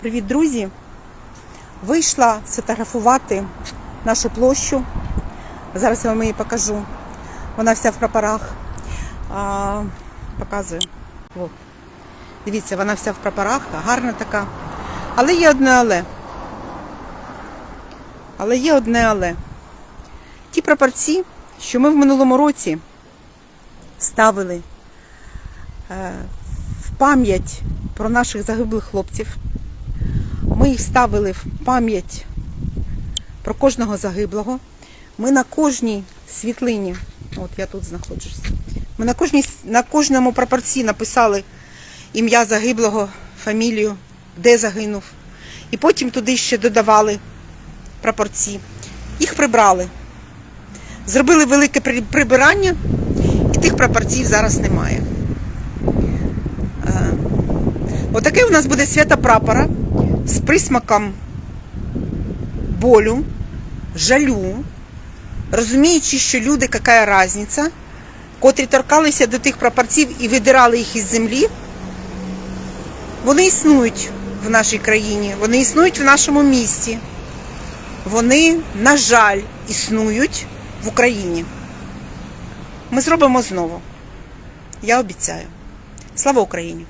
Привіт, друзі! Вийшла сфотографувати нашу площу. Зараз я вам її покажу. Вона вся в прапорах. А, показую. О. Дивіться, вона вся в прапорах, гарна така. Але є одне але. Але є одне але. Ті прапорці, що ми в минулому році ставили е, в пам'ять про наших загиблих хлопців. Ми їх ставили в пам'ять про кожного загиблого. Ми на кожній світлині, от я тут знаходжусь, ми на, кожній, на кожному прапорці написали ім'я загиблого, фамілію, де загинув. І потім туди ще додавали прапорці. Їх прибрали. Зробили велике прибирання, і тих прапорців зараз немає. Е, Отаке у нас буде свято прапора з присмаком болю, жалю, розуміючи, що люди, яка різниця, котрі торкалися до тих прапорців і видирали їх із землі, вони існують в нашій країні, вони існують в нашому місті. Вони, на жаль, існують в Україні. Ми зробимо знову. Я обіцяю. Слава Україні!